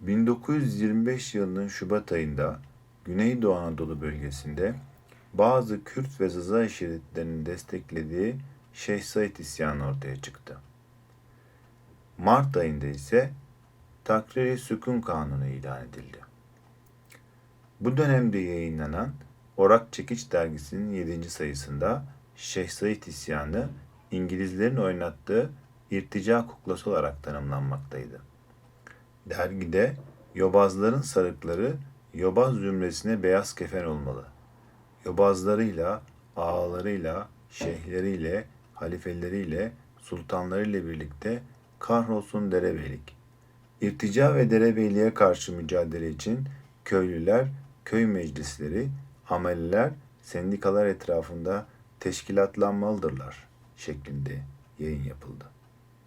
1925 yılının Şubat ayında Güneydoğu Anadolu bölgesinde bazı Kürt ve Zaza şeritlerinin desteklediği Şeyh Said isyanı ortaya çıktı. Mart ayında ise Takrir-i Sükun Kanunu ilan edildi. Bu dönemde yayınlanan Orak Çekiç dergisinin 7. sayısında Şeyh Said isyanı İngilizlerin oynattığı irtica kuklası olarak tanımlanmaktaydı. Dergide yobazların sarıkları yobaz zümresine beyaz kefen olmalı. Yobazlarıyla, ağalarıyla, şeyhleriyle, halifeleriyle, sultanlarıyla birlikte kahrolsun derebeylik. İrtica ve derebeyliğe karşı mücadele için köylüler, köy meclisleri, ameliler, sendikalar etrafında teşkilatlanmalıdırlar şeklinde yayın yapıldı.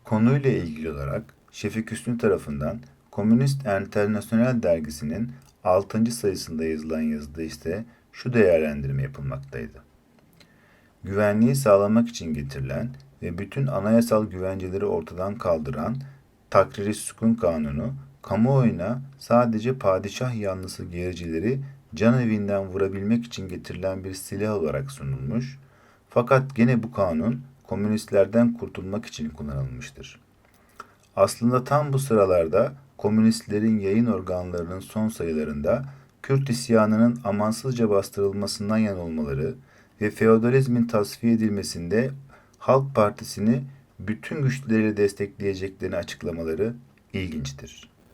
Konuyla ilgili olarak Şefik Hüsnü tarafından Komünist Enternasyonel dergisinin 6. sayısında yazılan yazıda ise şu değerlendirme yapılmaktaydı. Güvenliği sağlamak için getirilen ve bütün anayasal güvenceleri ortadan kaldıran Takrir-i Sükun Kanunu, kamuoyuna sadece padişah yanlısı gericileri can evinden vurabilmek için getirilen bir silah olarak sunulmuş, fakat gene bu kanun komünistlerden kurtulmak için kullanılmıştır. Aslında tam bu sıralarda komünistlerin yayın organlarının son sayılarında Kürt isyanının amansızca bastırılmasından yan olmaları ve feodalizmin tasfiye edilmesinde Halk Partisi'ni bütün güçleriyle destekleyeceklerini açıklamaları ilginçtir.